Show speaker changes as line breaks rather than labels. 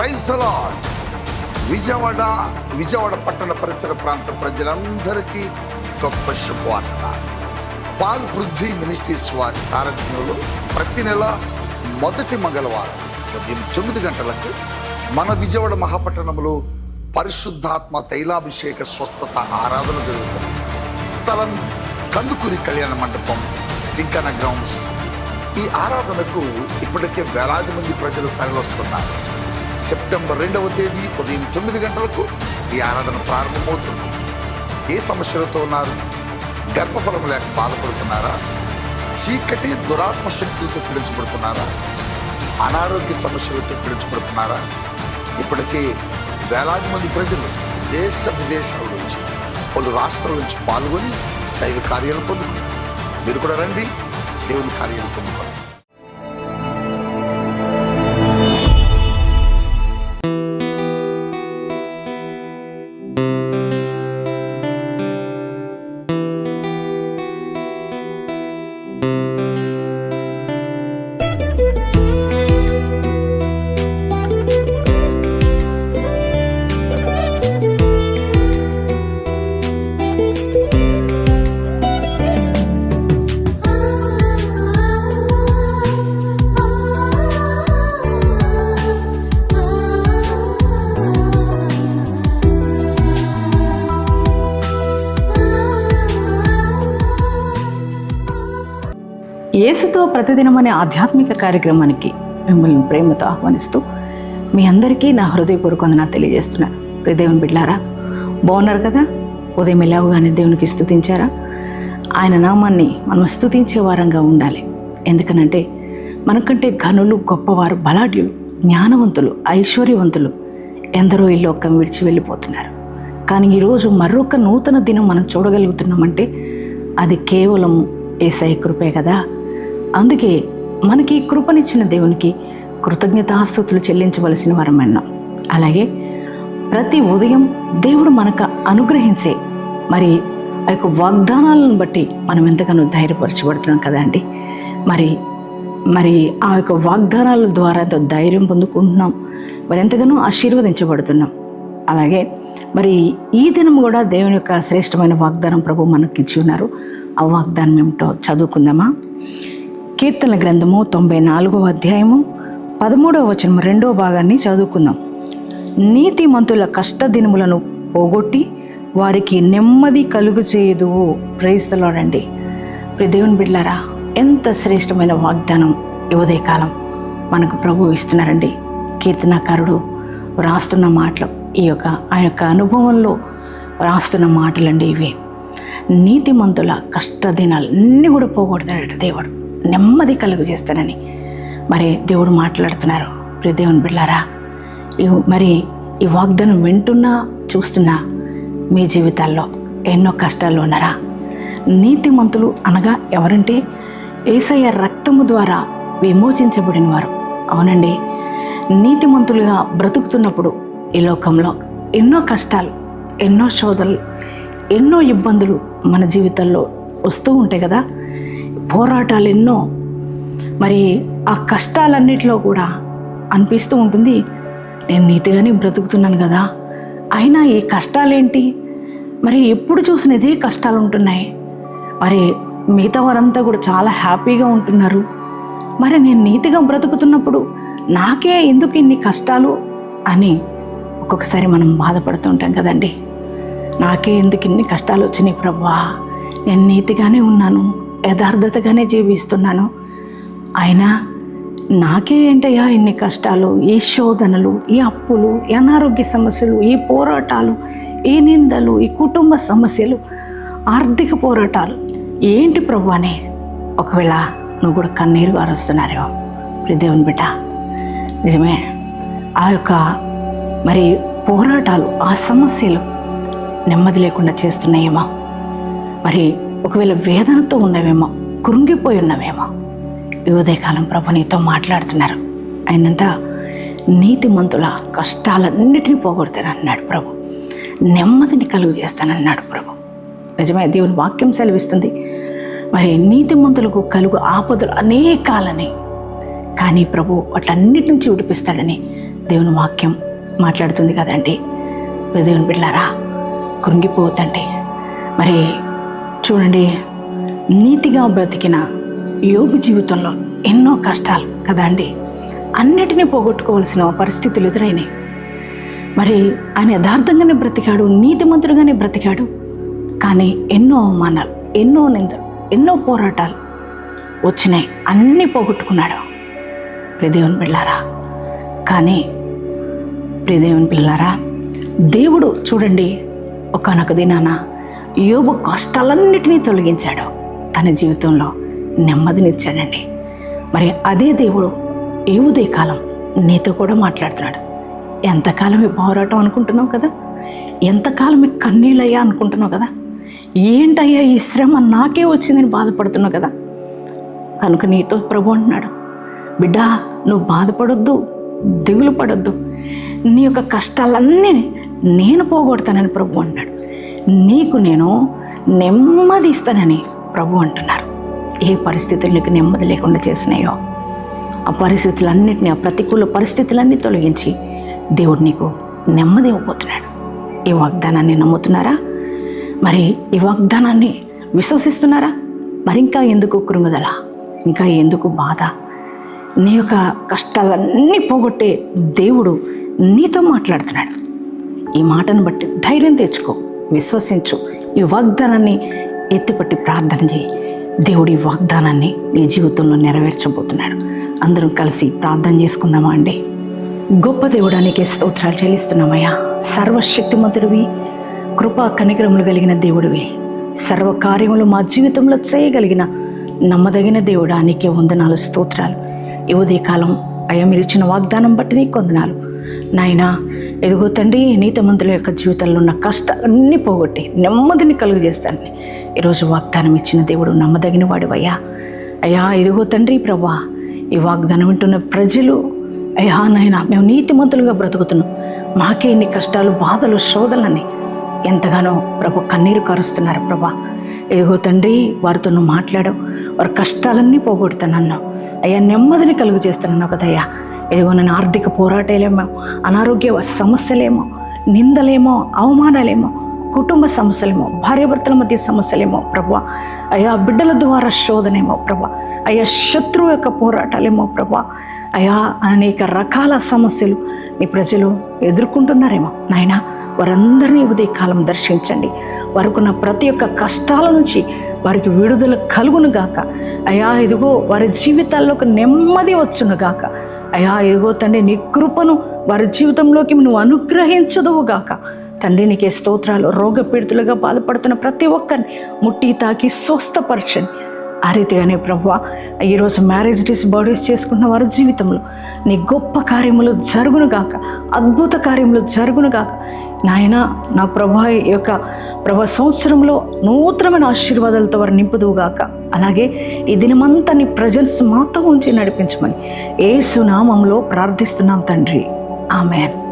Praise Vijayawada Vijayawada పట్టణ పరిసర ప్రాంత ప్రజలందరికీ గొప్ప శుభవార్త. పాల్ పృథ్వీ మినిస్ట్రీస్ వారి సారథ్యంలో ప్రతి నెల మొదటి మంగళవారం ఉదయం తొమ్మిది గంటలకు మన విజయవాడ మహాపట్టణంలో పరిశుద్ధాత్మ తైలాభిషేక స్వస్థత ఆరాధన జరుగుతుంది. స్థలం కందుకూరి కళ్యాణ మండపం జింకన గ్రౌండ్స్. ఈ ఆరాధనకు ఇప్పటికే వేలాది మంది ప్రజలు తరలివస్తున్నారు. సెప్టెంబర్ రెండవ తేదీ ఉదయం తొమ్మిది గంటలకు ఈ ఆరాధన ప్రారంభమవుతుంది. ఏ సమస్యలతో ఉన్నారు? గర్భఫలం లేక బాధపడుతున్నారా? చీకటి దురాత్మ శక్తులతో పీడించబడుతున్నారా? అనారోగ్య సమస్యలతో పీడించబడుతున్నారా? ఇప్పటికే వేలాది మంది ప్రజలు దేశ విదేశాల నుంచి పలు రాష్ట్రాల నుంచి పాల్గొని దైవ కార్యాలు పొందుకున్నారు. మీరు కూడా రండి దేవుని కార్యాలు పొందుకోండి.
యేసుతో ప్రతిదినం అనే ఆధ్యాత్మిక కార్యక్రమానికి మిమ్మల్ని ప్రేమతో ఆహ్వానిస్తూ మీ అందరికీ నా హృదయపూర్వక వందనాలు తెలియజేస్తున్నాను. ప్రియ దేవుని బిడ్లారా బాగున్నారు కదా? ఉదయం ఎలాగానే దేవునికి స్థుతించారా ఆయన నామాన్ని మనం స్థుతించే వారంగా ఉండాలి. ఎందుకనంటే మనకంటే ఘనులు గొప్పవారు బలాఢ్యులు జ్ఞానవంతులు ఐశ్వర్యవంతులు ఎందరో ఈ లోకం విడిచి వెళ్ళిపోతున్నారు. కానీ ఈరోజు మరొక నూతన దినం మనం చూడగలుగుతున్నామంటే అది కేవలం ఏసై కృపే కదా? అందుకే మనకి కృపనిచ్చిన దేవునికి కృతజ్ఞతాస్తుతులు చెల్లించవలసిన వరం అన్నాం అలాగే ప్రతి ఉదయం దేవుడు మనకు అనుగ్రహించే మరి ఆ యొక్క వాగ్దానాలను బట్టి మనం ఎంతగానో ధైర్యపరచబడుతున్నాం కదండి మరి మరి ఆ యొక్క వాగ్దానాల ద్వారా ఎంతో ధైర్యం పొందుకుంటున్నాం. మరి ఎంతగానో ఆశీర్వదించబడుతున్నాం. అలాగే మరి ఈ దినం కూడా దేవుని యొక్క శ్రేష్టమైన వాగ్దానం ప్రభు మనకి ఇచ్చి ఉన్నారు. ఆ వాగ్దానం ఏమిటో చదువుకుందామా? కీర్తన గ్రంథము తొంభై నాలుగవ అధ్యాయము పదమూడవ వచనం రెండో భాగాన్ని చదువుకుందాం. నీతిమంతుల కష్టదినములను పోగొట్టి వారికి నెమ్మది కలుగు చేయదు ప్రేస్తలోనండి దేవుని బిడ్లారా ఎంత శ్రేష్టమైన వాగ్దానం యువదయకాలం మనకు ప్రభు ఇస్తున్నారండి. కీర్తనాకారుడు రాస్తున్న మాటలు ఈ యొక్క ఆ యొక్క అనుభవంలో రాస్తున్న మాటలండి ఇవి. నీతిమంతుల కష్టదినాలు అన్నీ కూడా పోగొడతాడట దేవుడు. నెమ్మది కలుగు చేస్తానని. మరి దేవుడు మాట్లాడుతున్నారు. ప్రియ దేవుని బిడ్డారా మరి ఈ వాగ్దానం వింటున్నా చూస్తున్నా మీ జీవితాల్లో ఎన్నో కష్టాల్లో ఉన్నారా? నీతిమంతులు అనగా ఎవరంటే ఏసయ్య రక్తము ద్వారా విమోచించబడిన వారు. అవునండి నీతిమంతులుగా బ్రతుకుతున్నప్పుడు ఈ లోకంలో ఎన్నో కష్టాలు ఎన్నో శోధనలు ఎన్నో ఇబ్బందులు మన జీవితాల్లో వస్తూ ఉంటాయి కదా. పోరాటాలు ఎన్నో మరి ఆ కష్టాలన్నిటిలో కూడా అనిపిస్తూ ఉంటుంది. నేను నీతిగానే బ్రతుకుతున్నాను కదా. అయినా ఈ కష్టాలేంటి? మరి ఎప్పుడు చూసిన ఇదే కష్టాలు ఉంటున్నాయి మరి మిగతా వారంతా కూడా చాలా హ్యాపీగా ఉంటున్నారు. మరి నేను నీతిగా బ్రతుకుతున్నప్పుడు నాకే ఎందుకు ఇన్ని కష్టాలు అని ఒక్కొక్కసారి మనం బాధపడుతూ ఉంటాం కదండి. నాకే ఎందుకు ఇన్ని కష్టాలు వచ్చినాయి ప్రభా? నేను నీతిగానే ఉన్నాను. యథార్థతగానే జీవిస్తున్నాను. అయినా నాకే ఏంటయ్యా ఇన్ని కష్టాలు ఈ శోధనలు ఈ అప్పులు ఈ అనారోగ్య సమస్యలు ఈ పోరాటాలు ఈ నిందలు ఈ కుటుంబ సమస్యలు ఆర్థిక పోరాటాలు. ఏంటి ప్రభు అని ఒకవేళ నువ్వు కూడా కన్నీరు గారుస్తున్నారేమో. దేవుని బిడ్డ నిజమే. ఆ యొక్క మరి పోరాటాలు ఆ సమస్యలు నెమ్మది లేకుండా చేస్తున్నాయేమో. మరి ఒకవేళ వేదనతో ఉన్నవేమో కృంగిపోయి ఉన్నవేమో ఈ ఉదయకాలం ప్రభు నీతో మాట్లాడుతున్నారు. ఆయనంట నీతిమంతుల కష్టాలన్నిటినీ పోగొడతానన్నాడు ప్రభు. నెమ్మదిని కలుగు చేస్తానన్నాడు ప్రభు. నిజమే దేవుని వాక్యం సెలవిస్తుంది. మరి నీతిమంతులకు కలుగు ఆపదలు అనేకాలని కానీ ప్రభు వాటన్నిటి నుంచి విడిపిస్తాడని దేవుని వాక్యం మాట్లాడుతుంది కదండి. దేవుని బిడ్డారా కృంగిపోవద్దండి. మరి చూడండి నీతిగా బ్రతికిన యోగు జీవితంలో ఎన్నో కష్టాలు కదా అండి? అన్నిటినీ పోగొట్టుకోవాల్సిన పరిస్థితులు ఎదురైనాయి. మరి ఆయన యథార్థంగానే బ్రతికాడు నీతిమంతుడుగానే బ్రతికాడు. కానీ ఎన్నో అవమానాలు ఎన్నో నిందలు ఎన్నో పోరాటాలు వచ్చినాయి. అన్నీ పోగొట్టుకున్నాడు ప్రియదేవుని పిల్లారా కానీ ప్రియదేవుని పిల్లారా దేవుడు చూడండి ఒకనొక దినాన యోబు కష్టాలన్నిటినీ తొలగించాడు. తన జీవితంలో నెమ్మదినిచ్చాడండి. మరి అదే దేవుడు ఈ ఉదయకాలం నీతో కూడా మాట్లాడుతున్నాడు. ఎంతకాలం ఈ పోరాటం అనుకుంటున్నావు కదా? ఎంతకాలం ఈ కన్నీళ్ళయ్యా అనుకుంటున్నావు కదా? ఏంటయ్యా ఈ శ్రమ? నాకే వచ్చిందని బాధపడుతున్నావు కదా? కనుక నీతో ప్రభు అంటున్నాడు. బిడ్డా నువ్వు బాధపడొద్దు దిగులు పడొద్దు నీ యొక్క కష్టాలన్నీ నేను పోగొడతానని ప్రభు అన్నాడు నీకు నేను నెమ్మది ఇస్తానని ప్రభు అంటున్నారు. ఏ పరిస్థితులు నీకు నెమ్మది లేకుండా చేసినాయో? ఆ పరిస్థితులన్నింటినీ ఆ ప్రతికూల పరిస్థితులన్నీ తొలగించి దేవుడు నీకు నెమ్మది ఇవ్వబోతున్నాడు. ఈ వాగ్దానాన్ని నమ్ముతున్నారా? మరి ఈ వాగ్దానాన్ని విశ్వసిస్తున్నారా? మరి ఇంకా ఎందుకు కృంగుదల? ఇంకా ఎందుకు బాధ? నీ యొక్క కష్టాలన్నీ పోగొట్టే దేవుడు నీతో మాట్లాడుతున్నాడు. ఈ మాటను బట్టి ధైర్యం తెచ్చుకో. విశ్వసించు. ఈ వాగ్దానాన్ని ఎత్తిపట్టి ప్రార్థన చేయి. దేవుడి వాగ్దానాన్ని నీ జీవితంలో నెరవేర్చబోతున్నాడు. అందరం కలిసి ప్రార్థన చేసుకుందామా అండి? గొప్ప దేవుడానికి స్తోత్రాలు చెల్లిస్తున్నామయ్యా. సర్వశక్తిమంతుడివి కృపా కనికరములు కలిగిన దేవుడివి. సర్వ కార్యములు మా జీవితంలో చేయగలిగిన నమ్మదగిన దేవుడానికి వందనాలు స్తోత్రాలు. ఈ ఉదయకాలం అయ్యా మీరు ఇచ్చిన వాగ్దానం బట్టి నీకు వందనాలు. నాయనా ఎదుగో తండ్రి నీతిమంతుల యొక్క జీవితంలో ఉన్న కష్టాలన్నీ పోగొట్టి నెమ్మదిని కలుగజేస్తానని ఈరోజు వాగ్దానం ఇచ్చిన దేవుడు నమ్మదగిన వాడివయ్యా. అయ్యా ఇదిగో తండ్రి ప్రభా ఈ వాగ్దానం వింటున్న ప్రజలు అయ్యా నాయన మేము నీతిమంతులుగా బ్రతుకుతున్నాం. మాకే ఇన్ని కష్టాలు బాధలు శోధనని ఎంతగానో ప్రభు కన్నీరు కారుస్తున్నారు ప్రభా. ఇదిగో తండ్రి వారితో నువ్వు మాట్లాడావు వారి కష్టాలన్నీ పోగొడుతానన్నావు. అయ్యా నెమ్మదిని కలుగు చేస్తానన్నావు కదయ్యా. ఇదిగో నేను ఆర్థిక పోరాటాలేమో అనారోగ్య సమస్యలేమో నిందలేమో అవమానాలేమో కుటుంబ సమస్యలేమో భార్యాభర్తల మధ్య సమస్యలేమో ప్రభా. అయ్యా బిడ్డల ద్వారా శోధనేమో ప్రభు. అయ్యా శత్రువు యొక్క పోరాటాలేమో ప్రభా. అయా అనేక రకాల సమస్యలు నీ ప్రజలు ఎదుర్కొంటున్నారేమో. నాయనా వారందరినీ ఉదయకాలం దర్శించండి. వారికున్న ప్రతి ఒక్క కష్టాల నుంచి వారికి విడుదల కలుగును గాక అయా ఇదిగో వారి జీవితాల్లోకి నెమ్మది వచ్చును గాక అయా ఏగో తండ్రి నీ కృపను వారి జీవితంలోకి నువ్వు అనుగ్రహించదువు గాక. తండ్రి నీకే స్తోత్రాలు రోగపీడితులుగా బాధపడుతున్న ప్రతి ఒక్కరిని ముట్టి తాకి స్వస్థపరచండి. ఆ రీతిగానే ప్రభు ఈరోజు మ్యారేజ్ డేస్ బర్త్డేస్ చేసుకున్న వారి జీవితంలో నీ గొప్ప కార్యములు జరుగును గాక అద్భుత కార్యములు జరుగును గాక. నాయన నా ప్రభా యొక్క ప్రభా సంవత్సరంలో నూతనమైన ఆశీర్వాదాలతో వారు నింపుదువు గాక. అలాగే ఈ దినమంతా నీ ప్రజెన్స్ మాతో ఉంచి నడిపించమని. ఏ సునామంలో ప్రార్థిస్తున్నాం తండ్రి. ఆమెన్.